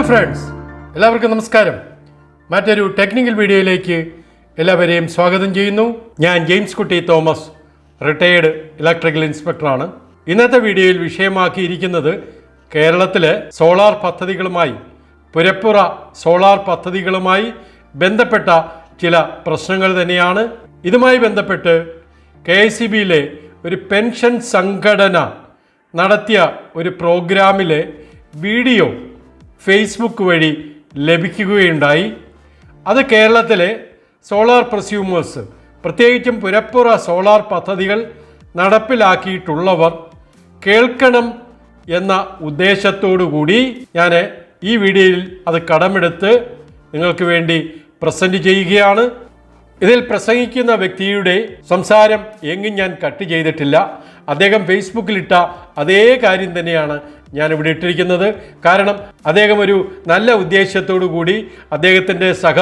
Hello friends എല്ലാവർക്കും നമസ്കാരം. മറ്റൊരു ടെക്നിക്കൽ വീഡിയോയിലേക്ക് എല്ലാവരെയും സ്വാഗതം ചെയ്യുന്നു. ഞാൻ ജെയിംസ് കുട്ടി തോമസ് റിട്ടയേർഡ് ഇലക്ട്രിക്കൽ ഇൻസ്പെക്ടറാണ് ഇന്നത്തെ വീഡിയോയിൽ വിഷയമാക്കിയിരിക്കുന്നത് കേരളത്തിലെ സോളാർ പദ്ധതികളുമായി പുരപ്പുറ സോളാർ പദ്ധതികളുമായി ബന്ധപ്പെട്ട ചില പ്രശ്നങ്ങൾ തന്നെയാണ്. ഇതുമായി ബന്ധപ്പെട്ട് കെ എസ് ബിയിലെ ഒരു പെൻഷൻ സംഘടന നടത്തിയ ഒരു പ്രോഗ്രാമിലെ വീഡിയോ ഫേസ്ബുക്ക് വഴി ലഭിക്കുകയുണ്ടായി. അത് കേരളത്തിലെ സോളാർ പ്രസ്യൂമേഴ്സ് പ്രത്യേകിച്ചും പുരപ്പുറ സോളാർ പദ്ധതികൾ നടപ്പിലാക്കിയിട്ടുള്ളവർ കേൾക്കണം എന്ന ഉദ്ദേശത്തോടു കൂടി ഞാൻ ഈ വീഡിയോയിൽ അത് കടമെടുത്ത് നിങ്ങൾക്ക് വേണ്ടി പ്രസന്റ് ചെയ്യുകയാണ്. ഇതിൽ പ്രസംഗിക്കുന്ന വ്യക്തിയുടെ സംസാരം എങ്ങും ഞാൻ കട്ട് ചെയ്തിട്ടില്ല. അദ്ദേഹം ഫേസ്ബുക്കിലിട്ട അതേ കാര്യം തന്നെയാണ് ഞാൻ ഇവിടെ ഇട്ടിരിക്കുന്നത്. കാരണം അദ്ദേഹം ഒരു നല്ല ഉദ്ദേശത്തോടു കൂടി അദ്ദേഹത്തിന്റെ സഹ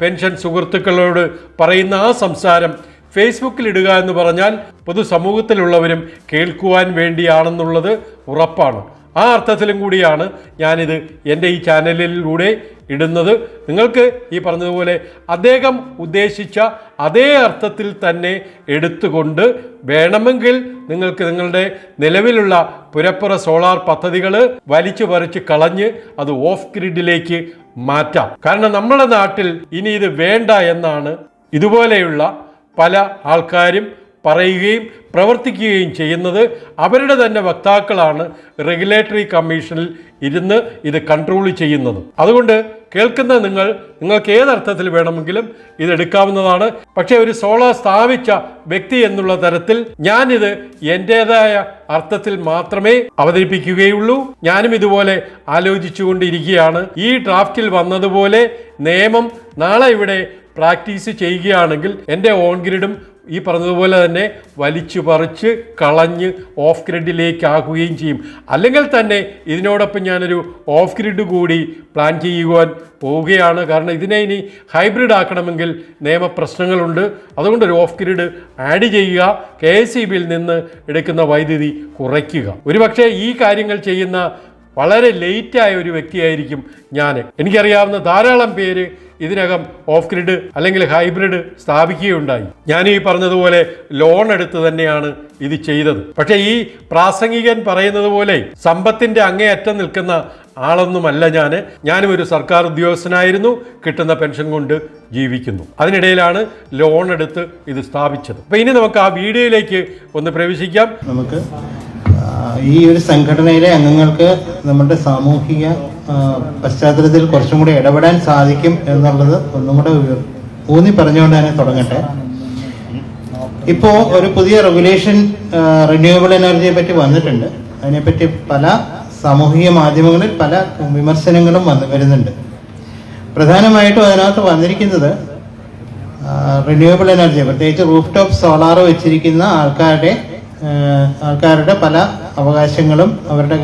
പെൻഷൻ സുഹൃത്തുക്കളോട് പറയുന്ന ആ സംസാരം ഫേസ്ബുക്കിൽ ഇടുക എന്ന് പറഞ്ഞാൽ പൊതുസമൂഹത്തിലുള്ളവരും കേൾക്കുവാൻ വേണ്ടിയാണെന്നുള്ളത് ഉറപ്പാണ്. ആ അർത്ഥത്തിലും കൂടിയാണ് ഞാനിത് എന്റെ ഈ ചാനലിലൂടെ ഇടുന്നത്. നിങ്ങൾക്ക് ഈ പറഞ്ഞതുപോലെ അദ്ദേഹം ഉദ്ദേശിച്ച അതേ അർത്ഥത്തിൽ തന്നെ എടുത്തുകൊണ്ട് വേണമെങ്കിൽ നിങ്ങൾക്ക് നിങ്ങളുടെ നിലവിലുള്ള പുരപ്പുറ സോളാർ പദ്ധതികൾ വലിച്ചു പറിച്ച് കളഞ്ഞ് അത് ഓഫ് ഗ്രിഡിലേക്ക് മാറ്റാം. കാരണം നമ്മുടെ നാട്ടിൽ ഇനി ഇത് വേണ്ട എന്നാണ് ഇതുപോലെയുള്ള പല ആൾക്കാരും പറയുകയും പ്രവർത്തിക്കുകയും ചെയ്യുന്നത് അവരുടെ തന്നെ വക്താക്കളാണ് റെഗുലേറ്ററി കമ്മീഷനിൽ ഇരുന്ന് ഇത് കൺട്രോൾ ചെയ്യുന്നത്. അതുകൊണ്ട് കേൾക്കുന്ന നിങ്ങൾ നിങ്ങൾക്ക് ഏതർത്ഥത്തിൽ വേണമെങ്കിലും ഇതെടുക്കാവുന്നതാണ് പക്ഷേ ഒരു സോളാർ സ്ഥാപിച്ച വ്യക്തി എന്നുള്ള തരത്തിൽ ഞാനിത് എന്റെതായ അർത്ഥത്തിൽ മാത്രമേ അവതരിപ്പിക്കുകയുള്ളൂ. ഞാനും ഇതുപോലെ ആലോചിച്ചുകൊണ്ടിരിക്കുകയാണ്. ഈ ഡ്രാഫ്റ്റിൽ വന്നതുപോലെ നിയമം നാളെ ഇവിടെ പ്രാക്ടീസ് ചെയ്യുകയാണെങ്കിൽ എന്റെ ഓൺ ഗ്രിഡും ഈ പറഞ്ഞതുപോലെ തന്നെ വലിച്ചു പറിച്ച് കളഞ്ഞ് ഓഫ് ഗ്രിഡിലേക്ക് ആക്കുകയും ചെയ്യും. അല്ലെങ്കിൽ തന്നെ ഇതിനോടൊപ്പം ഞാനൊരു ഓഫ് ഗ്രിഡ് കൂടി പ്ലാൻ ചെയ്യുവാൻ പോവുകയാണ്. കാരണം ഇതിനെ ഇനി ഹൈബ്രിഡ് ആക്കണമെങ്കിൽ നിയമപ്രശ്നങ്ങളുണ്ട് അതുകൊണ്ട് ഒരു ഓഫ് ഗ്രിഡ് ആഡ് ചെയ്യുക കെ എസ് ഇ ബിയിൽ നിന്ന് എടുക്കുന്ന വൈദ്യുതി കുറയ്ക്കുക. ഒരുപക്ഷെ ഈ കാര്യങ്ങൾ ചെയ്യുന്ന വളരെ ലേറ്റായ ഒരു വ്യക്തിയായിരിക്കും ഞാൻ എനിക്കറിയാവുന്ന ധാരാളം പേര് ഇതിനകം ഓഫ് ഗ്രിഡ് അല്ലെങ്കിൽ ഹൈബ്രിഡ് സ്ഥാപിക്കുകയുണ്ടായി. ഞാൻ ഈ പറഞ്ഞതുപോലെ ലോൺ എടുത്ത് തന്നെയാണ് ഇത് ചെയ്തത്. പക്ഷേ ഈ പ്രാസംഗികൻ പറയുന്നത് പോലെ സമ്പത്തിന്റെ അങ്ങേയറ്റം നിൽക്കുന്ന ആളൊന്നുമല്ല ഞാൻ ഞാനും ഒരു സർക്കാർ ഉദ്യോഗസ്ഥനായിരുന്നു. കിട്ടുന്ന പെൻഷൻ കൊണ്ട് ജീവിക്കുന്നു. അതിനിടയിലാണ് ലോൺ എടുത്ത് ഇത് സ്ഥാപിച്ചത്. അപ്പോൾ ഇനി നമുക്ക് ആ വീഡിയോയിലേക്ക് ഒന്ന് പ്രവേശിക്കാം. നമുക്ക് ഈ ഒരു സംഘടനയിലെ അംഗങ്ങൾക്ക് നമ്മുടെ സാമൂഹിക പശ്ചാത്തലത്തിൽ കുറച്ചും കൂടി ഇടപെടാൻ സാധിക്കും എന്നുള്ളത് ഒന്നും കൂടെ ഊന്നി പറഞ്ഞുകൊണ്ട് തന്നെ തുടങ്ങട്ടെ. ഇപ്പോ ഒരു പുതിയ റെഗുലേഷൻ റിന്യൂവബിൾ എനർജിയെ പറ്റി വന്നിട്ടുണ്ട്. അതിനെപ്പറ്റി പല സാമൂഹിക മാധ്യമങ്ങളിൽ പല വിമർശനങ്ങളും വന്നു വരുന്നുണ്ട്. പ്രധാനമായിട്ടും അതിനകത്ത് വന്നിരിക്കുന്നത് റിന്യൂവബിൾ എനർജി പ്രത്യേകിച്ച് റൂഫ് ടോപ്പ് സോളാർ വെച്ചിരിക്കുന്ന ആൾക്കാരുടെ ആൾക്കാരുടെ പല അവകാശങ്ങളും അവരുടെ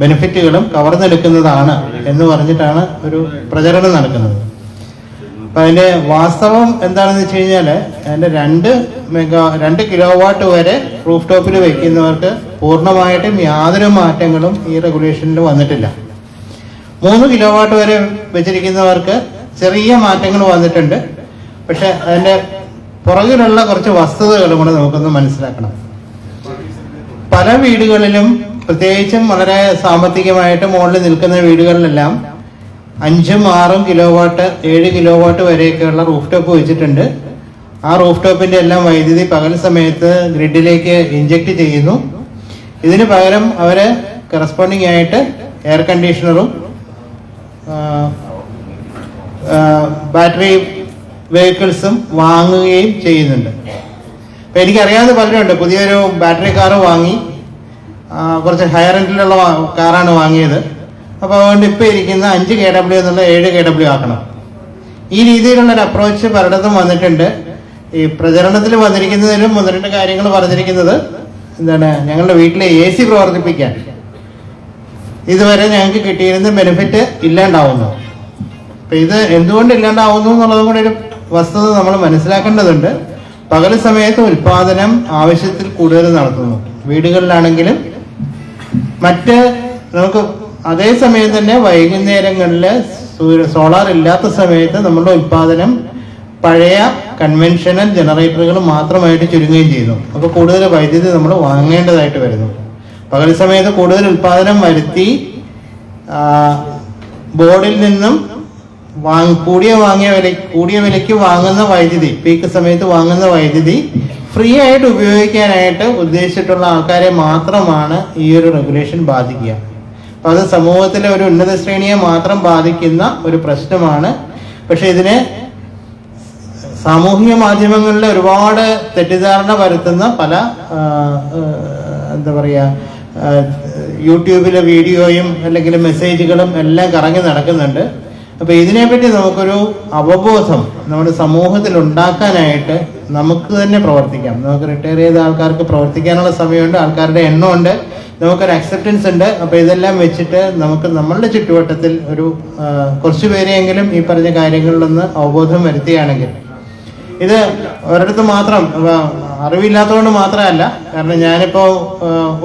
ബെനിഫിറ്റുകളും കവർന്നെടുക്കുന്നതാണ് എന്ന് പറഞ്ഞിട്ടാണ് ഒരു പ്രചരണം നടക്കുന്നത്. അപ്പൊ അതിന്റെ വാസ്തവം എന്താണെന്ന് വെച്ച് കഴിഞ്ഞാൽ അതിന്റെ രണ്ട് മെഗാ രണ്ട് കിലോ വാട്ട് വരെ റൂഫ് ടോപ്പിൽ വെക്കുന്നവർക്ക് പൂർണമായിട്ടും യാതൊരു മാറ്റങ്ങളും ഈ റെഗുലേഷനിൽ വന്നിട്ടില്ല. മൂന്ന് കിലോ വാട്ട് വരെ വെച്ചിരിക്കുന്നവർക്ക് ചെറിയ മാറ്റങ്ങൾ വന്നിട്ടുണ്ട്. പക്ഷെ അതിന്റെ പുറകിലുള്ള കുറച്ച് വസ്തുതകളും കൂടെ നമുക്കൊന്ന് മനസ്സിലാക്കണം. പല വീടുകളിലും പ്രത്യേകിച്ചും വളരെ സാമ്പത്തികമായിട്ട് മുകളിൽ നിൽക്കുന്ന വീടുകളിലെല്ലാം അഞ്ചും ആറും കിലോ വാട്ട് ഏഴ് കിലോ വാട്ട് വരെയൊക്കെയുള്ള റൂഫ് ടോപ്പ് വെച്ചിട്ടുണ്ട്. ആ റൂഫ് ടോപ്പിന്റെ എല്ലാം വൈദ്യുതി പകൽ സമയത്ത് ഗ്രിഡിലേക്ക് ഇഞ്ചക്ട് ചെയ്യുന്നു. ഇതിന് പകരം അവർ കറസ്പോണ്ടിങ് ആയിട്ട് എയർ കണ്ടീഷണറും ബാറ്ററി വെഹിക്കിൾസും വാങ്ങുകയും ചെയ്യുന്നുണ്ട്. അപ്പൊ എനിക്കറിയാവുന്ന പലരുണ്ട്. പുതിയൊരു ബാറ്ററി കാറ് വാങ്ങി. കുറച്ച് ഹയർ എൻഡിലുള്ള കാറാണ് വാങ്ങിയത്. അപ്പോൾ അതുകൊണ്ട് ഇപ്പോൾ ഇരിക്കുന്ന അഞ്ച് കെ ഡബ്ല്യു എന്നുള്ള ഏഴ് കെ ഡബ്ല്യു ആക്കണം. ഈ രീതിയിലുള്ള ഒരു അപ്രോച്ച് പലയിടത്തും വന്നിട്ടുണ്ട്. ഈ പ്രചരണത്തിൽ വന്നിരിക്കുന്നതിലും ഒന്ന് രണ്ട് കാര്യങ്ങൾ പറഞ്ഞിരിക്കുന്നത് എന്താണ് ഞങ്ങളുടെ വീട്ടിലെ എ സി പ്രവർത്തിപ്പിക്കാൻ. ഇതുവരെ ഞങ്ങൾക്ക് കിട്ടിയിരുന്ന ബെനിഫിറ്റ് ഇല്ലാണ്ടാവുന്നു. അപ്പൊ ഇത് എന്തുകൊണ്ട് ഇല്ലാണ്ടാവുന്നു എന്നുള്ളതും കൂടി ഒരു വസ്തുത നമ്മൾ മനസ്സിലാക്കേണ്ടതുണ്ട്. പകൽ സമയത്ത് ഉൽപാദനം ആവശ്യത്തിൽ കൂടുതൽ നടത്തുന്നു. വീടുകളിലാണെങ്കിലും മറ്റ് നമുക്ക് അതേ സമയം തന്നെ വൈകുന്നേരങ്ങളിൽ സോളാർ ഇല്ലാത്ത സമയത്ത് നമ്മുടെ ഉൽപാദനം പഴയ കൺവെൻഷനൽ ജനറേറ്ററുകൾ മാത്രമായിട്ട് ചുരുങ്ങുകയും ചെയ്യുന്നു. അപ്പോൾ കൂടുതൽ വൈദ്യുതി നമ്മൾ വാങ്ങേണ്ടതായിട്ട് വരുന്നു. പകൽ സമയത്ത് കൂടുതൽ ഉൽപാദനം വരുത്തി ബോർഡിൽ നിന്നും വാങ് കൂടിയ വാങ്ങിയ വില കൂടിയ വിലയ്ക്ക് വാങ്ങുന്ന വൈദ്യുതി പീക്ക് സമയത്ത് വാങ്ങുന്ന വൈദ്യുതി ഫ്രീ ആയിട്ട് ഉപയോഗിക്കാനായിട്ട് ഉദ്ദേശിച്ചിട്ടുള്ള ആൾക്കാരെ മാത്രമാണ് ഈ ഒരു റെഗുലേഷൻ ബാധിക്കുക. അപ്പൊ അത് സമൂഹത്തിലെ ഒരു ഉന്നത ശ്രേണിയെ മാത്രം ബാധിക്കുന്ന ഒരു പ്രശ്നമാണ്. പക്ഷെ ഇതിനെ സാമൂഹിക മാധ്യമങ്ങളിൽ ഒരുപാട് തെറ്റിദ്ധാരണ വരുത്തുന്ന പല എന്താ പറയുക യൂട്യൂബിലെ വീഡിയോയും അല്ലെങ്കിൽ മെസ്സേജുകളും എല്ലാം കറങ്ങി നടക്കുന്നുണ്ട്. അപ്പൊ ഇതിനെപ്പറ്റി നമുക്കൊരു അവബോധം നമ്മുടെ സമൂഹത്തിൽ ഉണ്ടാക്കാനായിട്ട് നമുക്ക് തന്നെ പ്രവർത്തിക്കാം. നമുക്ക് റിട്ടയർ ചെയ്ത ആൾക്കാർക്ക് പ്രവർത്തിക്കാനുള്ള സമയമുണ്ട് ആൾക്കാരുടെ എണ്ണമുണ്ട് നമുക്കൊരു അക്സെപ്റ്റൻസ് ഉണ്ട്. അപ്പൊ ഇതെല്ലാം വെച്ചിട്ട് നമുക്ക് നമ്മളുടെ ചുറ്റുവട്ടത്തിൽ ഒരു കുറച്ചു പേരെയെങ്കിലും ഈ പറഞ്ഞ കാര്യങ്ങളിലൊന്ന് അവബോധം വരുത്തുകയാണെങ്കിൽ. ഇത് ഒരിടത്ത് മാത്രം അറിവില്ലാത്തതുകൊണ്ട് മാത്രമല്ല കാരണം ഞാനിപ്പോൾ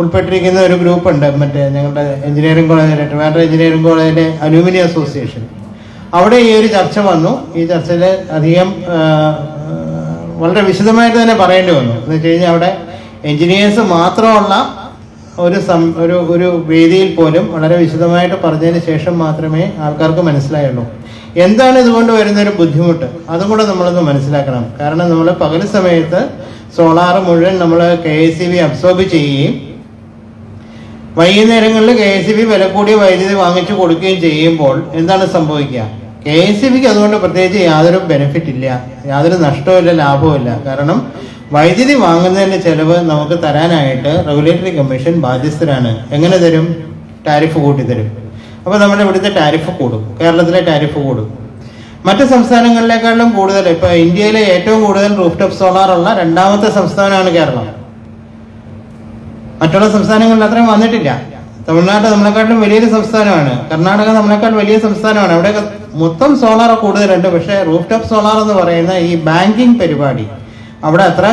ഉൾപ്പെട്ടിരിക്കുന്ന ഒരു ഗ്രൂപ്പ് ഉണ്ട് മറ്റേ ഞങ്ങളുടെ എഞ്ചിനീയറിംഗ് കോളേജിലെ ട്രിവാൻഡ്രം എഞ്ചിനീയറിംഗ് കോളേജിലെ അലൂമിനി അസോസിയേഷൻ. അവിടെ ഈ ഒരു ചർച്ച വന്നു. ഈ ചർച്ചയിൽ അധികം വളരെ വിശദമായിട്ട് തന്നെ പറയേണ്ടി വന്നു. എന്ന് വെച്ച് കഴിഞ്ഞാൽ അവിടെ എഞ്ചിനീയേഴ്സ് മാത്രമുള്ള ഒരു സം ഒരു ഒരു വേദിയിൽ പോലും വളരെ വിശദമായിട്ട് പറഞ്ഞതിന് ശേഷം മാത്രമേ ആൾക്കാർക്ക് മനസ്സിലായുള്ളൂ. എന്താണ് ഇതുകൊണ്ട് വരുന്നൊരു ബുദ്ധിമുട്ട്? അതും കൂടെ നമ്മളൊന്ന് മനസ്സിലാക്കണം. കാരണം നമ്മൾ പകൽ സമയത്ത് സോളാർ മുഴുവൻ നമ്മൾ K S C B absorb ചെയ്യുകയും വൈകുന്നേരങ്ങളിൽ കെ എസ് ബി വില കൂടിയ വൈദ്യുതി വാങ്ങിച്ചു കൊടുക്കുകയും ചെയ്യുമ്പോൾ എന്താണ് സംഭവിക്കുക? കെ സി ബിക്ക് അതുകൊണ്ട് പ്രത്യേകിച്ച് യാതൊരു ബെനിഫിറ്റ് ഇല്ല. യാതൊരു നഷ്ടവുമില്ല ലാഭവുമില്ല കാരണം വൈദ്യുതി വാങ്ങുന്നതിന്റെ ചെലവ് നമുക്ക് തരാനായിട്ട് റെഗുലേറ്ററി കമ്മീഷൻ ബാധ്യസ്ഥരാണ്. എങ്ങനെ തരും? ടാരിഫ് കൂട്ടി തരും. അപ്പോൾ നമ്മുടെ ഇവിടുത്തെ ടാരിഫ് കൂടും. കേരളത്തിലെ ടാരിഫ് കൂടും. മറ്റ് സംസ്ഥാനങ്ങളിലേക്കാളും കൂടുതൽ. ഇപ്പൊ ഇന്ത്യയിലെ ഏറ്റവും കൂടുതൽ റൂഫ് ടോപ്പ് സോളാർ ഉള്ള രണ്ടാമത്തെ സംസ്ഥാനമാണ് കേരളം. മറ്റുള്ള സംസ്ഥാനങ്ങളിൽ അത്രയും വന്നിട്ടില്ല. തമിഴ്നാട് നമ്മളെക്കാട്ടിലും വലിയൊരു സംസ്ഥാനമാണ്. കർണാടക നമ്മളെക്കാൾ വലിയ സംസ്ഥാനമാണ്. അവിടെ മൊത്തം സോളാർ കൂടുതലുണ്ട്. പക്ഷേ റൂഫ് ടോപ്പ് സോളാർ എന്ന് പറയുന്ന ഈ ബാങ്കിങ് പരിപാടി അവിടെ അത്ര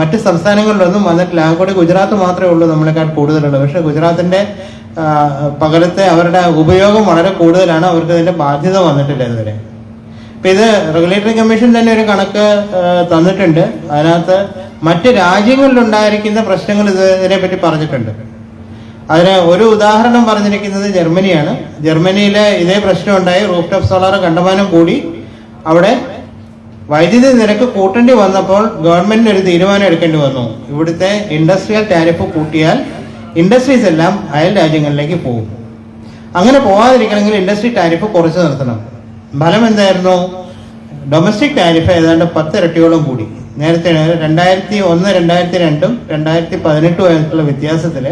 മറ്റ് സംസ്ഥാനങ്ങളിലൊന്നും വന്നിട്ടില്ല. ആകെ ഗുജറാത്ത് മാത്രമേ ഉള്ളൂ നമ്മളെക്കാൾ കൂടുതലുള്ളൂ പക്ഷേ ഗുജറാത്തിന്റെ പകലത്തെ അവരുടെ ഉപയോഗം വളരെ കൂടുതലാണ്. അവർക്ക് ഇതിന്റെ ബാധ്യത വന്നിട്ടില്ല ഇതുവരെ. അപ്പം ഇത് റെഗുലേറ്ററി കമ്മീഷൻ തന്നെ ഒരു കണക്ക് തന്നിട്ടുണ്ട്. അതിനകത്ത് മറ്റ് രാജ്യങ്ങളിലുണ്ടായിരിക്കുന്ന പ്രശ്നങ്ങൾ ഇത് ഇതിനെപ്പറ്റി പറഞ്ഞിട്ടുണ്ട്. അതിന് ഒരു ഉദാഹരണം പറഞ്ഞിരിക്കുന്നത് ജർമ്മനിയാണ്. ജർമ്മനിയിലെ ഇതേ പ്രശ്നം ഉണ്ടായി റൂഫ് ടോപ്പ് സോളാർ കണ്ടമാനം കൂടി അവിടെ വൈദ്യുതി നിരക്ക് കൂട്ടേണ്ടി വന്നപ്പോൾ ഗവൺമെന്റിന് ഒരു തീരുമാനം എടുക്കേണ്ടി വന്നു. ഇവിടുത്തെ ഇൻഡസ്ട്രിയൽ ടാരിഫ് കൂട്ടിയാൽ ഇൻഡസ്ട്രീസ് എല്ലാം അയൽ രാജ്യങ്ങളിലേക്ക് പോകും. അങ്ങനെ പോവാതിരിക്കണമെങ്കിൽ ഇൻഡസ്ട്രി ടാരിഫ് കുറച്ച് നിർത്തണം. ഫലം എന്തായിരുന്നു? ഡൊമസ്റ്റിക് ടാരിഫ് ഏതാണ്ട് പത്ത് ഇരട്ടിയോളം കൂടി. നേരത്തെ രണ്ടായിരത്തി ഒന്ന് രണ്ടായിരത്തി രണ്ടും രണ്ടായിരത്തി പതിനെട്ടും ആയിട്ടുള്ള വ്യത്യാസത്തിൽ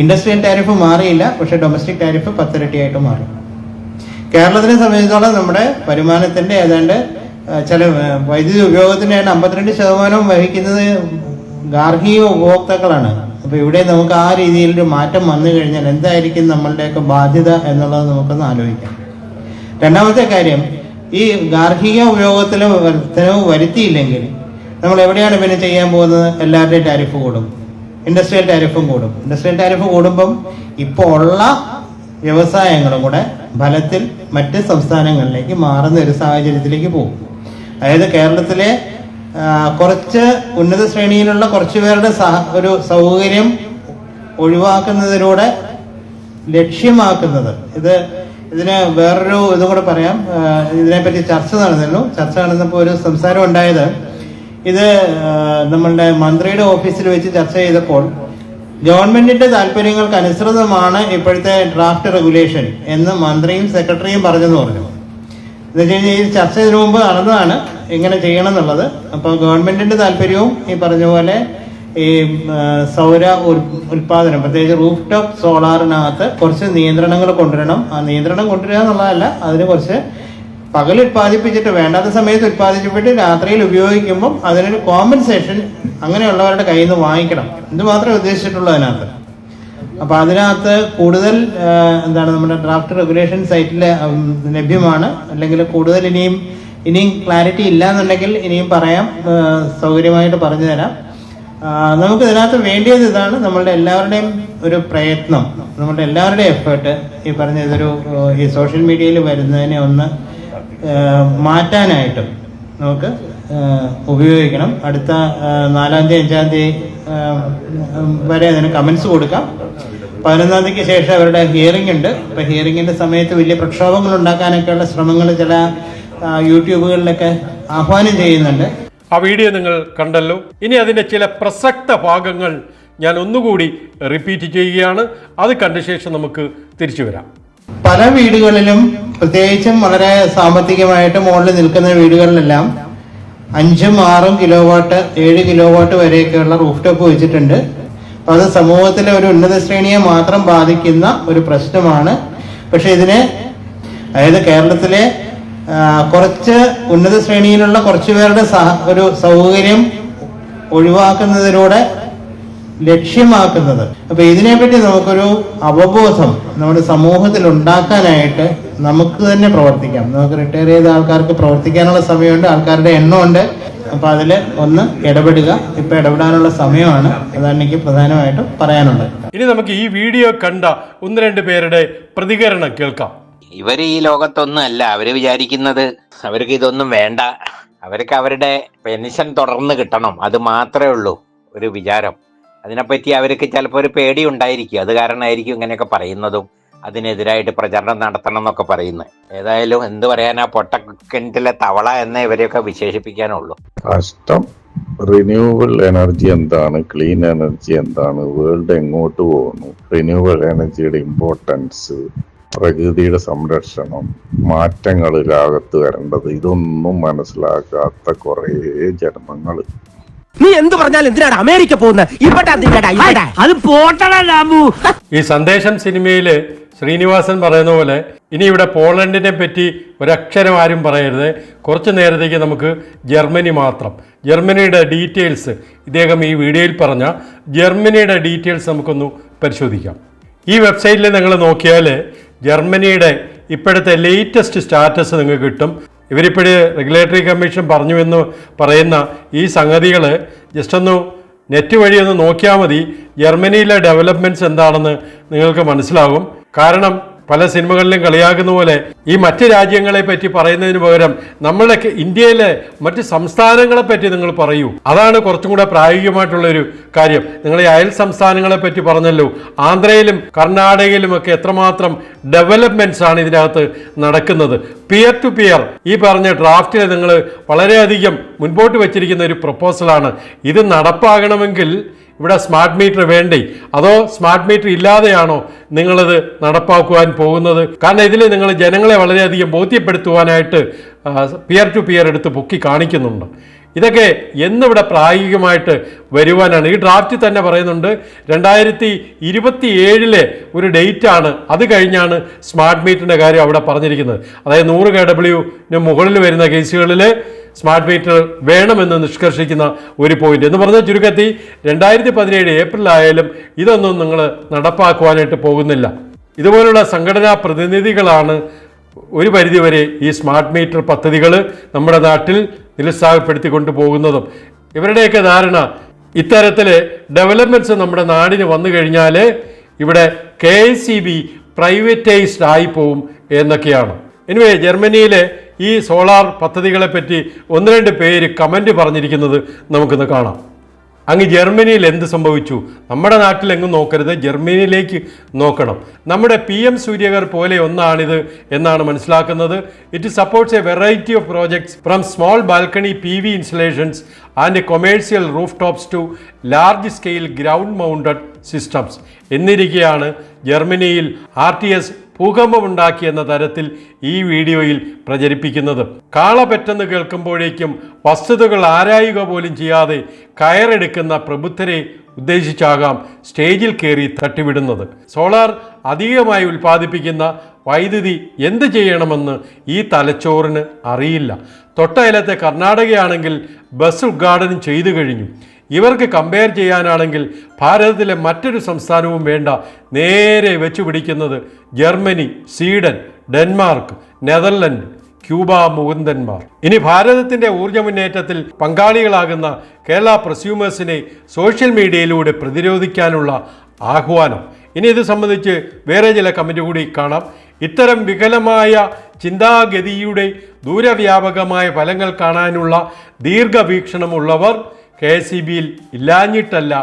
ഇൻഡസ്ട്രിയൽ ടാരിഫ് മാറിയില്ല പക്ഷെ ഡൊമസ്റ്റിക് ടാരിഫ് പത്തിരട്ടിയായിട്ട് മാറി. കേരളത്തിനെ സംബന്ധിച്ചിടത്തോളം നമ്മുടെ വരുമാനത്തിന്റെ ഏതാണ്ട് ചില വൈദ്യുതി ഉപയോഗത്തിന്റെ അമ്പത്തിരണ്ട് ശതമാനം വഹിക്കുന്നത് ഗാർഹിക ഉപഭോക്താക്കളാണ്. അപ്പൊ ഇവിടെ നമുക്ക് ആ രീതിയിൽ ഒരു മാറ്റം വന്നു കഴിഞ്ഞാൽ എന്തായിരിക്കും നമ്മളുടെയൊക്കെ ബാധ്യത എന്നുള്ളത് നമുക്കൊന്ന് ആലോചിക്കാം. രണ്ടാമത്തെ കാര്യം ഈ ഗാർഹിക ഉപയോഗത്തിൽ വർധനവ് വരുത്തിയില്ലെങ്കിൽ നമ്മൾ എവിടെയാണ് പിന്നെ ചെയ്യാൻ പോകുന്നത്? എല്ലാവരുടെയും ടാരിഫ് കൂടും. ഇൻഡസ്ട്രിയൽ ടാരിഫും കൂടും. ഇൻഡസ്ട്രിയൽ ടാരിഫ് കൂടുമ്പം ഇപ്പോൾ ഉള്ള വ്യവസായങ്ങളും കൂടെ ഫലത്തിൽ മറ്റ് സംസ്ഥാനങ്ങളിലേക്ക് മാറുന്ന ഒരു സാഹചര്യത്തിലേക്ക് പോകും. അതായത് കേരളത്തിലെ കുറച്ച് ഉന്നത ശ്രേണിയിലുള്ള കുറച്ച് പേരുടെ ഒരു സൗകര്യം ഒഴിവാക്കുന്നതിലൂടെ ലക്ഷ്യമാക്കുന്നത്. ഇത് ഇതിന് വേറൊരു ഇതും കൂടെ പറയാം. ഇതിനെപ്പറ്റി ചർച്ച നടന്നിരുന്നു. ചർച്ച നടന്നപ്പോൾ ഒരു സംസാരം ഉണ്ടായത് ഇത് നമ്മളുടെ മന്ത്രിയുടെ ഓഫീസിൽ വെച്ച് ചർച്ച ചെയ്തപ്പോൾ ഗവൺമെന്റിന്റെ താല്പര്യങ്ങൾക്ക് അനുസൃതമാണ് ഇപ്പോഴത്തെ ഡ്രാഫ്റ്റ് റെഗുലേഷൻ എന്ന് മന്ത്രിയും സെക്രട്ടറിയും പറഞ്ഞെന്ന് പറഞ്ഞു. എന്ന് കഴിഞ്ഞാൽ ഈ ചർച്ച ഇതിനു മുമ്പ് നടന്നതാണ് എങ്ങനെ ചെയ്യണം എന്നുള്ളത് അപ്പോൾ ഗവൺമെന്റിന്റെ താല്പര്യവും ഈ പറഞ്ഞ പോലെ ഈ സൗര ഉൽ- ഉൽപാദനം പ്രത്യേകിച്ച് റൂഫ് ടോപ്പ് സോളാറിനകത്ത് കുറച്ച് നിയന്ത്രണങ്ങൾ കൊണ്ടുവരണം. ആ നിയന്ത്രണം കൊണ്ടുവരിക എന്നുള്ളതല്ല അതിന് കുറച്ച് പകൽ ഉത്പാദിപ്പിച്ചിട്ട് വേണ്ടാത്ത സമയത്ത് ഉത്പാദിപ്പിച്ചിട്ട് രാത്രിയിൽ ഉപയോഗിക്കുമ്പം അതിനൊരു കോമ്പൻസേഷൻ അങ്ങനെയുള്ളവരുടെ കയ്യിൽ നിന്ന് വാങ്ങിക്കണം. ഇത് മാത്രമേ ഉദ്ദേശിച്ചിട്ടുള്ളൂ അതിനകത്ത്. അപ്പൊ അതിനകത്ത് കൂടുതൽ എന്താണ് നമ്മുടെ ഡ്രാഫ്റ്റ് റെഗുലേഷൻ സൈറ്റിൽ ലഭ്യമാണ്. അല്ലെങ്കിൽ കൂടുതൽ ഇനിയും ഇനിയും ക്ലാരിറ്റി ഇല്ല എന്നുണ്ടെങ്കിൽ ഇനിയും പറയാം സൗകര്യമായിട്ട് പറഞ്ഞു തരാം. നമുക്ക് ഇതിനകത്ത് വേണ്ടിയത് ഇതാണ് നമ്മളുടെ എല്ലാവരുടെയും ഒരു പ്രയത്നം. നമ്മളുടെ എല്ലാവരുടെയും എഫേർട്ട് ഈ പറഞ്ഞ ഇതൊരു ഈ സോഷ്യൽ മീഡിയയിൽ വരുന്നതിനെ ഒന്ന് മാറ്റാനായിട്ടും നമുക്ക് ഉപയോഗിക്കണം. അടുത്ത നാലാം തീയതി അഞ്ചാം തീയതി വരെ അതിന് കമൻസ് കൊടുക്കാം. പതിനൊന്നാം തീയതിക്ക് ശേഷം അവരുടെ ഹിയറിംഗ് ഉണ്ട്. ഇപ്പം ഹിയറിങ്ങിന്റെ സമയത്ത് വലിയ പ്രക്ഷോഭങ്ങൾ ഉണ്ടാക്കാനൊക്കെയുള്ള ശ്രമങ്ങൾ ചില യൂട്യൂബുകളിലൊക്കെ ആഹ്വാനം ചെയ്യുന്നുണ്ട്. ആ വീഡിയോ നിങ്ങൾ കണ്ടല്ലോ. ഇനി അതിന്റെ ചില പ്രസക്ത ഭാഗങ്ങൾ ഞാൻ ഒന്നുകൂടി റിപ്പീറ്റ് ചെയ്യുകയാണ്. അത് കണ്ട ശേഷം നമുക്ക് തിരിച്ചു വരാം. പല വീടുകളിലും പ്രത്യേകിച്ചും വളരെ സാമ്പത്തികമായിട്ട് മുകളിൽ നിൽക്കുന്ന വീടുകളിലെല്ലാം അഞ്ചും ആറും കിലോ വാട്ട് ഏഴ് കിലോ വാട്ട് വരെയൊക്കെയുള്ള റൂഫ് ടോപ്പ് വെച്ചിട്ടുണ്ട്. അപ്പൊ അത് സമൂഹത്തിലെ ഒരു ഉന്നത ശ്രേണിയെ മാത്രം ബാധിക്കുന്ന ഒരു പ്രശ്നമാണ്. പക്ഷെ ഇതിന് അതായത് കേരളത്തിലെ കുറച്ച് ഉന്നത ശ്രേണിയിലുള്ള കുറച്ചുപേരുടെ സഹ- ഒരു സൗകര്യം ഒഴിവാക്കുന്നതിലൂടെ ലക്ഷ്യമാക്കുന്നത്. അപ്പൊ ഇതിനെപ്പറ്റി നമുക്കൊരു അവബോധം നമ്മുടെ സമൂഹത്തിൽ ഉണ്ടാക്കാനായിട്ട് നമുക്ക് തന്നെ പ്രവർത്തിക്കാം. നമുക്ക് റിട്ടയർ ചെയ്ത ആൾക്കാർക്ക് പ്രവർത്തിക്കാനുള്ള സമയമുണ്ട് ആൾക്കാരുടെ എണ്ണമുണ്ട്. അപ്പൊ അതിൽ ഒന്ന് ഇടപെടുക. ഇപ്പൊ ഇടപെടാനുള്ള സമയമാണ്. അതാണ് എനിക്ക് പ്രധാനമായിട്ടും പറയാനുള്ളത്. ഇനി നമുക്ക് ഈ വീഡിയോ കണ്ട ഒന്ന് രണ്ട് പേരുടെ പ്രതികരണം കേൾക്കാം. ഇവർ ഈ ലോകത്തൊന്നും അല്ല. അവർ വിചാരിക്കുന്നത് അവർക്ക് ഇതൊന്നും വേണ്ട. അവർക്ക് അവരുടെ പെൻഷൻ തുടർന്ന് കിട്ടണം. അത് മാത്രമേ ഉള്ളൂ ഒരു വിചാരം. അതിനെപ്പറ്റി അവർക്ക് ചിലപ്പോൾ ഒരു പേടി ഉണ്ടായിരിക്കും അത് കാരണമായിരിക്കും ഇങ്ങനെയൊക്കെ പറയുന്നതും അതിനെതിരായിട്ട് പ്രചരണം നടത്തണം എന്നൊക്കെ പറയുന്നത്. ഏതായാലും എന്ത് പറയാനാ പൊട്ടക്കിണറ്റിലെ തവള എന്ന ഇവരെയൊക്കെ വിശേഷിപ്പിക്കാനുള്ളൂ. കഷ്ടം. റിന്യൂവബിൾ എനർജി എന്താണ്? ക്ലീൻ എനർജി എന്താണ്? വേൾഡ് എങ്ങോട്ട് പോകുന്നു? റിന്യൂവബിൾ എനർജിയുടെ ഇമ്പോർട്ടൻസ് പ്രകൃതിയുടെ സംരക്ഷണം മാറ്റങ്ങൾ വരേണ്ടത് ഇതൊന്നും മനസ്സിലാക്കാത്ത കുറേ ജന്മങ്ങൾ നീ എന്ത് പറഞ്ഞാലും എന്തിനാണ് അമേരിക്ക പോകുന്നത്? അത് പോട്ടടാ ലാബു. ഈ സന്ദേശം സിനിമയിൽ ശ്രീനിവാസൻ പറയുന്ന പോലെ ഇനി ഇവിടെ പോളണ്ടിനെ പറ്റി ഒരക്ഷരം ആരും പറയരുത്. കുറച്ച് നേരത്തേക്ക് നമുക്ക് ജർമ്മനി മാത്രം. ജർമ്മനിയുടെ ഡീറ്റെയിൽസ് ഇദ്ദേഹം ഈ വീഡിയോയിൽ പറഞ്ഞ ജർമ്മനിയുടെ ഡീറ്റെയിൽസ് നമുക്കൊന്ന് പരിശോധിക്കാം. ഈ വെബ്സൈറ്റിൽ നിങ്ങൾ നോക്കിയാൽ ജർമ്മനിയുടെ ഇപ്പോഴത്തെ ലേറ്റസ്റ്റ് സ്റ്റാറ്റസ് നിങ്ങൾക്ക് കിട്ടും. ഇവരിപ്പോഴ് റെഗുലേറ്ററി കമ്മീഷൻ പറഞ്ഞു എന്ന് പറയുന്ന ഈ സംഗതികൾ ജസ്റ്റ് ഒന്ന് നെറ്റ് വഴി ഒന്ന് നോക്കിയാൽ മതി. ജർമ്മനിയിലെ ഡെവലപ്മെന്റ്സ് എന്താണെന്ന് നിങ്ങൾക്ക് മനസ്സിലാകും. കാരണം പല സിനിമകളിലും കളിയാക്കുന്ന പോലെ ഈ മറ്റ് രാജ്യങ്ങളെ പറ്റി പറയുന്നതിന് പകരം നമ്മളെ ഇന്ത്യയിലെ മറ്റ് സംസ്ഥാനങ്ങളെ പറ്റി നിങ്ങൾ പറയൂ. അതാണ് കുറച്ചും കൂടെ പ്രായോഗികമായിട്ടുള്ള ഒരു കാര്യം. നിങ്ങൾ ഈ അയൽ സംസ്ഥാനങ്ങളെ പറ്റി പറഞ്ഞല്ലോ. ആന്ധ്രയിലും കർണാടകയിലും ഒക്കെ എത്രമാത്രം ഡെവലപ്മെന്റ്സ് ആണ് ഇതിനകത്ത് നടക്കുന്നത്. പിയർ ടു പിയർ ഈ പറഞ്ഞ ഡ്രാഫ്റ്റിൽ നിങ്ങൾ വളരെയധികം മുൻപോട്ട് വെച്ചിരിക്കുന്ന ഒരു പ്രപ്പോസലാണ്. ഇത് നടപ്പാകണമെങ്കിൽ ഇവിടെ സ്മാർട്ട് മീറ്റർ വേണ്ടേ? അതോ സ്മാർട്ട് മീറ്റർ ഇല്ലാതെയാണോ നിങ്ങളത് നടപ്പാക്കുവാൻ പോകുന്നത്? കാരണം ഇതിൽ നിങ്ങൾ ജനങ്ങളെ വളരെയധികം ബോധ്യപ്പെടുത്തുവാനായിട്ട് പിയർ ടു പിയർ എടുത്ത് പൊക്കി കാണിക്കുന്നുണ്ട്. ഇതൊക്കെ എന്നിവിടെ പ്രായോഗികമായിട്ട് വരുവാനാണ്. ഈ ഡ്രാഫ്റ്റിൽ തന്നെ പറയുന്നുണ്ട് രണ്ടായിരത്തി ഇരുപത്തി ഏഴിലെ ഒരു ഡേറ്റാണ് അത് കഴിഞ്ഞാണ് സ്മാർട്ട് മീറ്ററിന്റെ കാര്യം അവിടെ പറഞ്ഞിരിക്കുന്നത്. അതായത് നൂറ് കെ ഡബ്ല്യുവിന് മുകളിൽ വരുന്ന കേസുകളിൽ സ്മാർട്ട് മീറ്റർ വേണമെന്ന് നിഷ്കർഷിക്കുന്ന ഒരു പോയിന്റ് എന്ന് പറഞ്ഞാൽ ചുരുക്കത്തിൽ രണ്ടായിരത്തി പതിനേഴ് ഏപ്രിലായാലും ഇതൊന്നും നിങ്ങൾ നടപ്പാക്കുവാനായിട്ട് പോകുന്നില്ല. ഇതുപോലുള്ള സംഘടനാ പ്രതിനിധികളാണ് ഒരു പരിധിവരെ ഈ സ്മാർട്ട് മീറ്റർ പദ്ധതികൾ നമ്മുടെ നാട്ടിൽ നിരുത്സാഹപ്പെടുത്തിക്കൊണ്ട് പോകുന്നതും ഇവരുടെയൊക്കെ ധാരണ ഇത്തരത്തിൽ ഡെവലപ്മെന്റ്സ് നമ്മുടെ നാടിന് വന്നു കഴിഞ്ഞാൽ ഇവിടെ K S C B privatised ആയിപ്പോവും എന്നൊക്കെയാണ്. എനിവേ ജർമ്മനിയിലെ ഈ സോളാർ പദ്ധതികളെപ്പറ്റി ഒന്ന് രണ്ട് പേര് കമന്റ് പറഞ്ഞിരിക്കുന്നത് നമുക്കിന്ന് കാണാം. അങ്ങ് ജർമ്മനിയിൽ എന്ത് സംഭവിച്ചു? നമ്മുടെ നാട്ടിലെങ്ങും നോക്കരുത്. ജർമ്മനിയിലേക്ക് നോക്കണം. നമ്മുടെ പി എം സൂര്യകർ പോലെ ഒന്നാണിത് എന്നാണ് മനസ്സിലാക്കുന്നത്. It supports a variety of projects from small balcony P V installations and commercial roof tops to large scale ground mounted systems എന്നിരിക്കെയാണ് ജർമ്മനിയിൽ ആർ ടി എസ് ഭൂകമ്പമുണ്ടാക്കിയെന്ന തരത്തിൽ ഈ വീഡിയോയിൽ പ്രചരിപ്പിക്കുന്നത്. കാള പെറ്റെന്ന് കേൾക്കുമ്പോഴേക്കും വസ്തുതകൾ ആരായുക പോലും ചെയ്യാതെ കയറെടുക്കുന്ന പ്രബുദ്ധരെ ഉദ്ദേശിച്ചാകാം സ്റ്റേജിൽ കയറി തട്ടിവിടുന്നത്. സോളാർ അധികമായി ഉൽപ്പാദിപ്പിക്കുന്ന വൈദ്യുതി എന്ത് ചെയ്യണമെന്ന് ഈ തലച്ചോറിന് അറിയില്ല. തൊട്ടയലത്തെ കർണാടകയാണെങ്കിൽ ബസ് ഉദ്ഘാടനം ചെയ്തു കഴിഞ്ഞു. ഇവർക്ക് കമ്പയർ ചെയ്യാനാണെങ്കിൽ ഭാരതത്തിലെ മറ്റൊരു സംസ്ഥാനവും വേണ്ട. നേരെ വെച്ചു പിടിക്കുന്നത് Germany Sweden Denmark Netherland Cuba മുകുന്ദന്മാർ. ഇനി ഭാരതത്തിന്റെ ഊർജ മുന്നേറ്റത്തിൽ പങ്കാളികളാകുന്ന കേരള പ്രസ്യൂമേഴ്സിനെ സോഷ്യൽ മീഡിയയിലൂടെ പ്രതിരോധിക്കാനുള്ള ആഹ്വാനം. ഇനി ഇത് സംബന്ധിച്ച് വേറെ ചില കമന്റ് കൂടി കാണാം. ഇത്തരം വികലമായ ചിന്താഗതിയുടെ ദൂരവ്യാപകമായ ഫലങ്ങൾ കാണാനുള്ള ദീർഘവീക്ഷണമുള്ളവർ കെ എസ് ഇ ബിയിൽ ഇല്ലാഞ്ഞിട്ടല്ല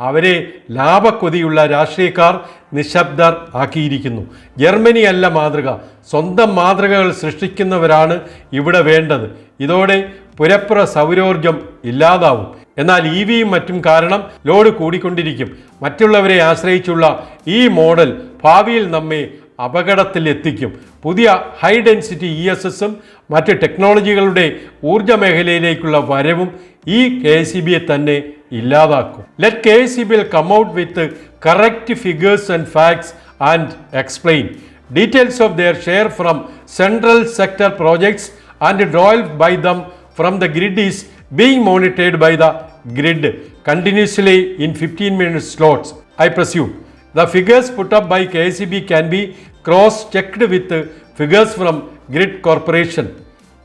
അവരെ ലാഭക്കൊതിയുള്ള രാഷ്ട്രീയക്കാർ നിശബ്ദർ ആക്കിയിരിക്കുന്നു. ജർമ്മനി അല്ല മാതൃക. സ്വന്തം മാതൃകകൾ സൃഷ്ടിക്കുന്നവരാണ് ഇവിടെ വേണ്ടത്. ഇതോടെ പുരപ്പുറ സൗരോർജം ഇല്ലാതാവും. എന്നാൽ ഇ വിയും മറ്റും കാരണം ലോഡ് കൂടിക്കൊണ്ടിരിക്കും. മറ്റുള്ളവരെ ആശ്രയിച്ചുള്ള ഈ മോഡൽ ഭാവിയിൽ നമ്മെ അപകടത്തിൽ എത്തിക്കും പുതിയ ഹൈ ഡെൻസിറ്റി ഇ എസ് എസും മറ്റ് ടെക്നോളജികളുടെ ഊർജ മേഖലയിലേക്കുള്ള വരവും ഈ കെ എസ് സി ബിയെ തന്നെ ഇല്ലാതാക്കും ലെറ്റ് കെ എസ് സി ബിയിൽ come out with correct figures and facts and explain details of their share from central sector projects and drawal by them from the grid is being monitored by the grid continuously in 15 minute slots, I presume. The figures put up by KCB can be cross-checked with figures from Grid Corporation.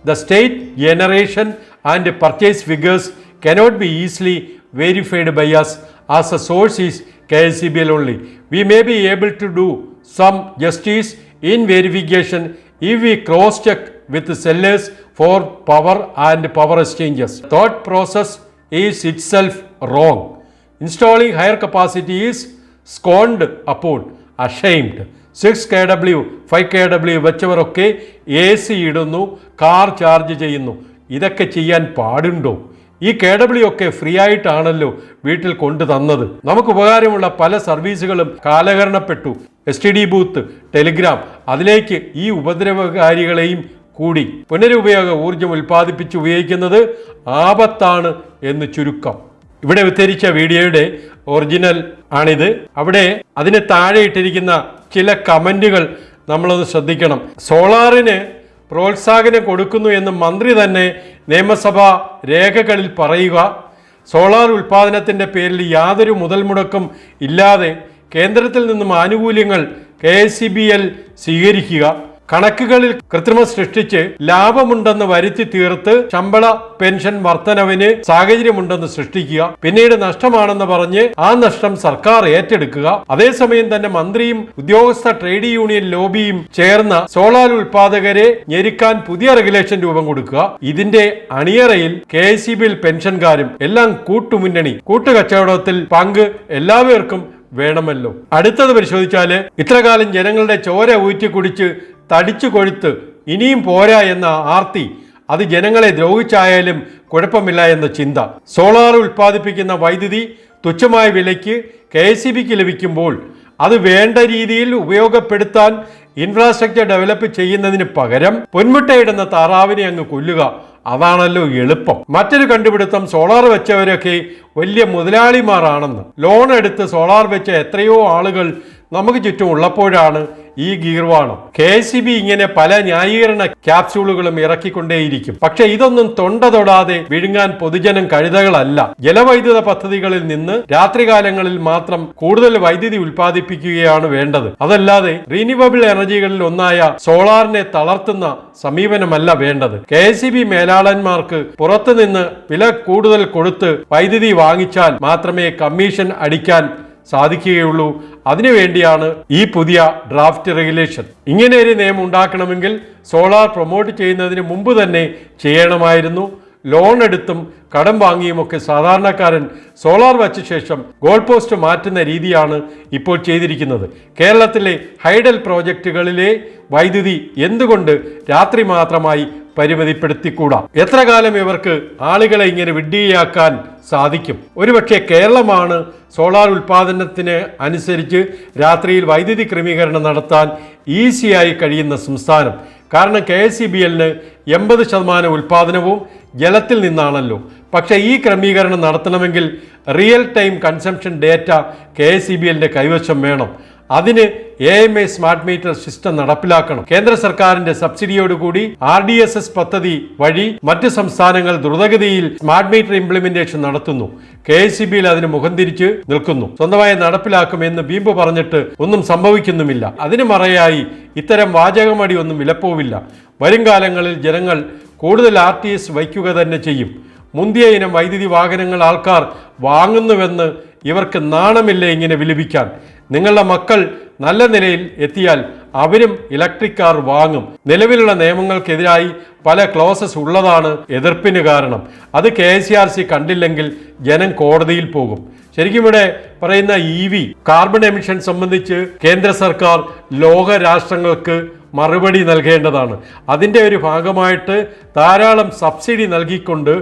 The state generation and purchase figures cannot be easily verified by us as a source is KCBL only. We may be able to do some justice in verification if we cross-check with the sellers for power and power exchanges. Thought process is itself wrong. Installing higher capacity is scorned upon, ashamed. Six K W five K W വെച്ചവരൊക്കെ A C ഇടുന്നു car charge ചെയ്യുന്നു ഇതൊക്കെ ചെയ്യാൻ പാടുണ്ടോ? ഈ K W ഒക്കെ free ആയിട്ടാണല്ലോ വീട്ടിൽ കൊണ്ടു തന്നത്. നമുക്ക് ഉപകാരമുള്ള പല സർവീസുകളും കാലഹരണപ്പെട്ടു. S T D booth telegram അതിലേക്ക് ഈ ഉപദ്രവകാരികളെയും കൂടി. പുനരുപയോഗ ഊർജം ഉൽപ്പാദിപ്പിച്ച് ഉപയോഗിക്കുന്നത് ആപത്താണ് എന്ന് ചുരുക്കം. ഇവിടെ ഉദ്ധരിച്ച വീഡിയോയുടെ ഒറിജിനൽ ആണിത്. അവിടെ അതിന് താഴെ ഇട്ടിരിക്കുന്ന ചില കമന്റുകൾ നമ്മളൊന്ന് ശ്രദ്ധിക്കണം. സോളാറിന് പ്രോത്സാഹനം കൊടുക്കുന്നു എന്ന് മന്ത്രി തന്നെ നിയമസഭ രേഖകളിൽ പറയുക. സോളാർ ഉൽപ്പാദനത്തിന്റെ പേരിൽ യാതൊരു മുതൽ മുടക്കും ഇല്ലാതെ കേന്ദ്രത്തിൽ നിന്നും ആനുകൂല്യങ്ങൾ കെ സ്വീകരിക്കുക. കണക്കുകളിൽ കൃത്രിമം സൃഷ്ടിച്ച് ലാഭമുണ്ടെന്ന് വരുത്തി തീർത്ത് ശമ്പള പെൻഷൻ വർധനവിന് സാഹചര്യമുണ്ടെന്ന് സൃഷ്ടിക്കുക പിന്നീട് നഷ്ടമാണെന്ന് പറഞ്ഞ് ആ നഷ്ടം സർക്കാർ ഏറ്റെടുക്കുക. അതേസമയം തന്നെ മന്ത്രിയും ഉദ്യോഗസ്ഥ ട്രേഡ് യൂണിയൻ ലോബിയും ചേർന്ന സോളാർ ഉൽപാദകരെ ഞെരുക്കാൻ പുതിയ റെഗുലേഷൻ രൂപം കൊടുക്കുക. ഇതിന്റെ അണിയറയിൽ കെ സി ബിയിൽ പെൻഷൻകാരും എല്ലാം കൂട്ടുമുന്നണി കൂട്ടുകച്ചവടത്തിൽ പങ്ക് എല്ലാവർക്കും വേണമല്ലോ. അടുത്തത് പരിശോധിച്ചാൽ ഇത്രകാലം ജനങ്ങളുടെ ചോര ഊറ്റി കുടിച്ച് തടിച്ചു കൊഴുത്ത് ഇനിയും പോരാ എന്ന ആർത്തി അത് ജനങ്ങളെ ദ്രോഹിച്ചായാലും കുഴപ്പമില്ല എന്ന ചിന്ത. സോളാർ ഉൽപ്പാദിപ്പിക്കുന്ന വൈദ്യുതി തുച്ഛമായ വിലയ്ക്ക് കെ എസ് ലഭിക്കുമ്പോൾ അത് വേണ്ട രീതിയിൽ ഉപയോഗപ്പെടുത്താൻ ഇൻഫ്രാസ്ട്രക്ചർ ഡെവലപ്പ് ചെയ്യുന്നതിന് പകരം പൊന്മുട്ടയിടുന്ന താറാവിനെ അങ്ങ് കൊല്ലുക അതാണല്ലോ എളുപ്പം. മറ്റൊരു കണ്ടുപിടുത്തം സോളാർ വെച്ചവരൊക്കെ വലിയ മുതലാളിമാരാണെന്ന്. ലോൺ എടുത്ത് സോളാർ വെച്ച എത്രയോ ആളുകൾ നമുക്ക് ചുറ്റും ഉള്ളപ്പോഴാണ് ഈ ഗീർവാണം? കെ സി ബി ഇങ്ങനെ പല ന്യായീകരണ ക്യാപ്സ്യൂളുകളും ഇറക്കിക്കൊണ്ടേയിരിക്കും. പക്ഷെ ഇതൊന്നും തൊണ്ട തൊടാതെ വിഴുങ്ങാൻ പൊതുജനം കഴുതകളല്ല. ജലവൈദ്യുത പദ്ധതികളിൽ നിന്ന് രാത്രികാലങ്ങളിൽ മാത്രം കൂടുതൽ വൈദ്യുതി ഉൽപ്പാദിപ്പിക്കുകയാണ് വേണ്ടത്. അതല്ലാതെ റീനുവബിൾ എനർജികളിൽ ഒന്നായ സോളാറിനെ തളർത്തുന്ന സമീപനമല്ല വേണ്ടത്. കെ സി ബി മേലാളന്മാർക്ക് പുറത്തുനിന്ന് വില കൂടുതൽ കൊടുത്ത് വൈദ്യുതി വാങ്ങിച്ചാൽ മാത്രമേ കമ്മീഷൻ അടിക്കാൻ സാധിക്കുകയുള്ളൂ. അതിനുവേണ്ടിയാണ് ഈ പുതിയ ഡ്രാഫ്റ്റ് റെഗുലേഷൻ. ഇങ്ങനെ ഒരു നിയമം ഉണ്ടാക്കണമെങ്കിൽ സോളാർ പ്രൊമോട്ട് ചെയ്യുന്നതിന് മുമ്പ് തന്നെ ചെയ്യണമായിരുന്നു. ലോൺ എടുത്തും കടം വാങ്ങിയുമൊക്കെ സാധാരണക്കാരൻ സോളാർ വച്ച ശേഷം ഗോൾ പോസ്റ്റ് മാറ്റുന്ന രീതിയാണ് ഇപ്പോൾ ചെയ്തിരിക്കുന്നത്. കേരളത്തിലെ ഹൈഡൽ പ്രോജക്റ്റുകളിലെ വൈദ്യുതി എന്തുകൊണ്ട് രാത്രി മാത്രമായി പരിമിതിപ്പെടുത്തിക്കൂടാ? എത്ര കാലം ഇവർക്ക് ആളുകളെ ഇങ്ങനെ വിഡ്ഢിയാക്കാൻ സാധിക്കും? ഒരുപക്ഷെ കേരളമാണ് സോളാർ ഉൽപാദനത്തിന് അനുസരിച്ച് രാത്രിയിൽ വൈദ്യുതി ക്രമീകരണം നടത്താൻ ഈസിയായി കഴിയുന്ന സംസ്ഥാനം. കാരണം കെ എസ് സി ബി എല്ലിന് എൺപത് ശതമാനം ഉൽപാദനവും ജലത്തിൽ നിന്നാണല്ലോ. പക്ഷേ ഈ ക്രമീകരണം നടത്തണമെങ്കിൽ real time consumption data K S C B എല്ലിന്റെ കൈവശം വേണം. അതിന് A M A smart meter system നടപ്പിലാക്കണം. കേന്ദ്ര സർക്കാരിന്റെ സബ്സിഡിയോടുകൂടി ആർ ഡി എസ് എസ് പദ്ധതി വഴി മറ്റ് സംസ്ഥാനങ്ങൾ ദ്രുതഗതിയിൽ സ്മാർട്ട് മീറ്റർ ഇംപ്ലിമെന്റേഷൻ നടത്തുന്നു. കെ എസ് സി ബിയിൽ അതിന് മുഖം തിരിച്ച് നിൽക്കുന്നു. സ്വന്തമായി നടപ്പിലാക്കുമെന്ന് വീമ്പ് പറഞ്ഞിട്ട് ഒന്നും സംഭവിക്കുന്നുമില്ല. അതിന് മറയായി ഇത്തരം വാചകമടി ഒന്നും വിലപ്പോവില്ല. വരും കാലങ്ങളിൽ ജനങ്ങൾ കൂടുതൽ ആർ ടി എസ് വയ്ക്കുക തന്നെ ചെയ്യും. മുന്തിയ ഇനം വൈദ്യുതി വാഹനങ്ങൾ ആൾക്കാർ വാങ്ങുന്നുവെന്ന് ഇവർക്ക് നാണമില്ല ഇങ്ങനെ വിലപിക്കാൻ? നിങ്ങളുടെ മക്കൾ നല്ല നിലയിൽ എത്തിയാൽ അവരും ഇലക്ട്രിക് കാർ വാങ്ങും. നിലവിലുള്ള നിയമങ്ങൾക്കെതിരായി പല ക്ലോസസ് ഉള്ളതാണ് എതിർപ്പിന് കാരണം. അത് കെ എസ് ആർ സി കണ്ടില്ലെങ്കിൽ ജനം കോടതിയിൽ പോകും. ശരിക്കും ഇവിടെ പറയുന്ന ഇ വി കാർബൺ എമിഷൻ സംബന്ധിച്ച് കേന്ദ്ര സർക്കാർ ലോക രാഷ്ട്രങ്ങൾക്ക് മറുപടി നൽകേണ്ടതാണ്. അതിന്റെ ഒരു ഭാഗമായിട്ട് ധാരാളം സബ്സിഡി നൽകിക്കൊണ്ട്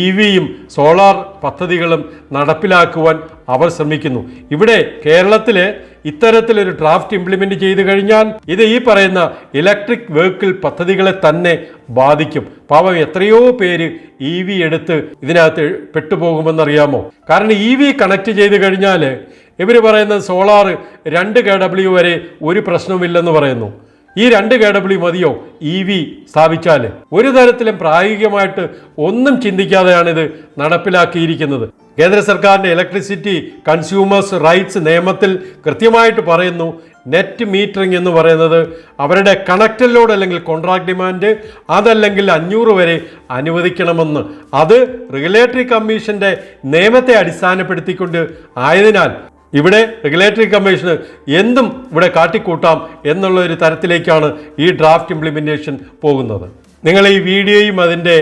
ഇ വിയും സോളാർ പദ്ധതികളും നടപ്പിലാക്കുവാൻ അവർ ശ്രമിക്കുന്നു. ഇവിടെ കേരളത്തിലെ ഇത്തരത്തിലൊരു ഡ്രാഫ്റ്റ് ഇംപ്ലിമെന്റ് ചെയ്തു കഴിഞ്ഞാൽ ഇത് ഈ പറയുന്ന ഇലക്ട്രിക് വെഹിക്കിൾ പദ്ധതികളെ തന്നെ ബാധിക്കും. പാവം എത്രയോ പേര് ഇ വി എടുത്ത് ഇതിനകത്ത് പെട്ടുപോകുമെന്നറിയാമോ? കാരണം ഇ വി കണക്ട് ചെയ്ത് കഴിഞ്ഞാൽ ഇവർ പറയുന്ന സോളാർ രണ്ട് കെ ഡബ്ല്യു വരെ ഒരു പ്രശ്നവുമില്ലെന്ന് പറയുന്നു. ഈ രണ്ട് കെ മതിയോ? ഇ വി സ്ഥാപിച്ചാൽ ഒരു തരത്തിലും പ്രായോഗികമായിട്ട് ഒന്നും ചിന്തിക്കാതെയാണ് ഇത് നടപ്പിലാക്കിയിരിക്കുന്നത്. കേന്ദ്ര സർക്കാരിന്റെ ഇലക്ട്രിസിറ്റി കൺസ്യൂമേഴ്സ് റൈറ്റ്സ് നിയമത്തിൽ കൃത്യമായിട്ട് പറയുന്നു നെറ്റ് മീറ്ററിംഗ് എന്ന് പറയുന്നത് അവരുടെ കണക്റ്റഡ് ലോഡ് അല്ലെങ്കിൽ കോൺട്രാക്ട് ഡിമാൻഡ് അതല്ലെങ്കിൽ അഞ്ഞൂറ് വരെ അനുവദിക്കണമെന്ന്. അത് റെഗുലേറ്ററി കമ്മീഷന്റെ നിയമത്തെ അടിസ്ഥാനപ്പെടുത്തിക്കൊണ്ട് ആയതിനാൽ ഇവിടെ റെഗുലേറ്ററി കമ്മീഷന് എന്തും ഇവിടെ കാട്ടിക്കൂട്ടാം എന്നുള്ള ഒരു തരത്തിലേക്കാണ് ഈ ഡ്രാഫ്റ്റ് ഇംപ്ലിമെന്റേഷൻ പോകുന്നത്. നിങ്ങൾ ഈ വീഡിയോയും അതിന്റെ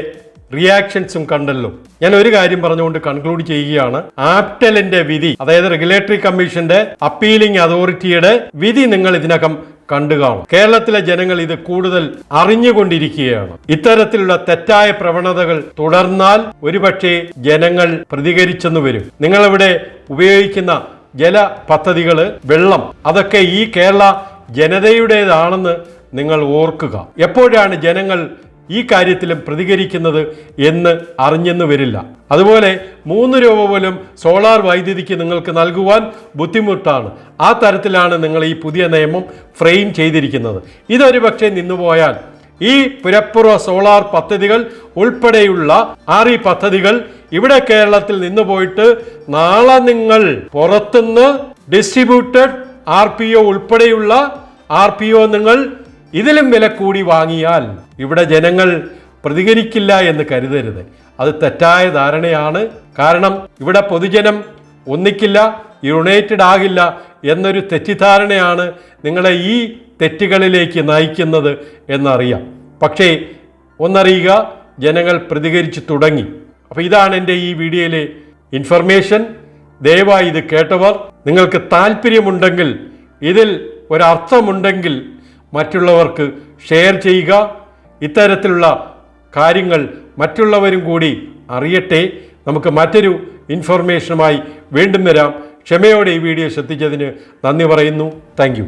റിയാക്ഷൻസും കണ്ടല്ലോ. ഞാൻ ഒരു കാര്യം പറഞ്ഞുകൊണ്ട് കൺക്ലൂഡ് ചെയ്യുകയാണ്. ആപ്റ്റലിന്റെ വിധി അതായത് റെഗുലേറ്ററി കമ്മീഷന്റെ അപ്പീലിംഗ് അതോറിറ്റിയുടെ വിധി നിങ്ങൾ ഇതിനകം കണ്ടു കാണും. കേരളത്തിലെ ജനങ്ങൾ ഇത് കൂടുതൽ അറിഞ്ഞുകൊണ്ടിരിക്കുകയാണ്. ഇത്തരത്തിലുള്ള തെറ്റായ പ്രവണതകൾ തുടർന്നാൽ ഒരുപക്ഷെ ജനങ്ങൾ പ്രതികരിച്ചെന്ന് വരും. നിങ്ങളിവിടെ ഉപയോഗിക്കുന്ന ജല പദ്ധതികൾ വെള്ളം അതൊക്കെ ഈ കേരള ജനതയുടേതാണെന്ന് നിങ്ങൾ ഓർക്കുക. എപ്പോഴാണ് ജനങ്ങൾ ഈ കാര്യത്തിലും പ്രതികരിക്കുന്നത് എന്ന് അറിഞ്ഞെന്ന് വരില്ല. അതുപോലെ മൂന്ന് രൂപ പോലും സോളാർ വൈദ്യുതിക്ക് നിങ്ങൾക്ക് നൽകുവാൻ ബുദ്ധിമുട്ടാണ്. ആ തരത്തിലാണ് നിങ്ങൾ ഈ പുതിയ നിയമം ഫ്രെയിം ചെയ്തിരിക്കുന്നത്. ഇതൊരു പക്ഷേ നിന്നുപോയാൽ ഈ പുരപ്പുറ സോളാർ പദ്ധതികൾ ഉൾപ്പെടെയുള്ള ആർ ഈ പദ്ധതികൾ ഇവിടെ കേരളത്തിൽ നിന്ന് പോയിട്ട് നാളെ നിങ്ങൾ പുറത്തുനിന്ന് ഡിസ്ട്രിബ്യൂട്ടഡ് ആർ പി ഒ ഉൾപ്പെടെയുള്ള ആർ പി ഒ നിങ്ങൾ ഇതിലും വില കൂടി വാങ്ങിയാൽ ഇവിടെ ജനങ്ങൾ പ്രതികരിക്കില്ല എന്ന് കരുതരുത്. അത് തെറ്റായ ധാരണയാണ്. കാരണം ഇവിടെ പൊതുജനം ഒന്നിക്കില്ല യുണൈറ്റഡ് ആകില്ല എന്നൊരു തെറ്റിദ്ധാരണയാണ് നിങ്ങളെ ഈ തെറ്റുകളിലേക്ക് നയിക്കുന്നത് എന്നറിയാം. പക്ഷേ ഒന്നറിയുക ജനങ്ങൾ പ്രതികരിച്ചു തുടങ്ങി. അപ്പോൾ ഇതാണ് എന്റെ ഈ വീഡിയോയിലെ ഇൻഫർമേഷൻ ദയവായി ഇത് കേട്ടവർ നിങ്ങൾക്ക് താല്പര്യമുണ്ടെങ്കിൽ ഇതിൽ ഒരർത്ഥമുണ്ടെങ്കിൽ മറ്റുള്ളവർക്ക് ഷെയർ ചെയ്യുക. ഇത്തരത്തിലുള്ള കാര്യങ്ങൾ മറ്റുള്ളവരും കൂടി അറിയട്ടെ. നമുക്ക് മറ്റൊരു ഇൻഫർമേഷനുമായി വീണ്ടും വരാം. ക്ഷമയോടെ ഈ വീഡിയോ ശ്രദ്ധിച്ചതിന് നന്ദി പറയുന്നു. താങ്ക്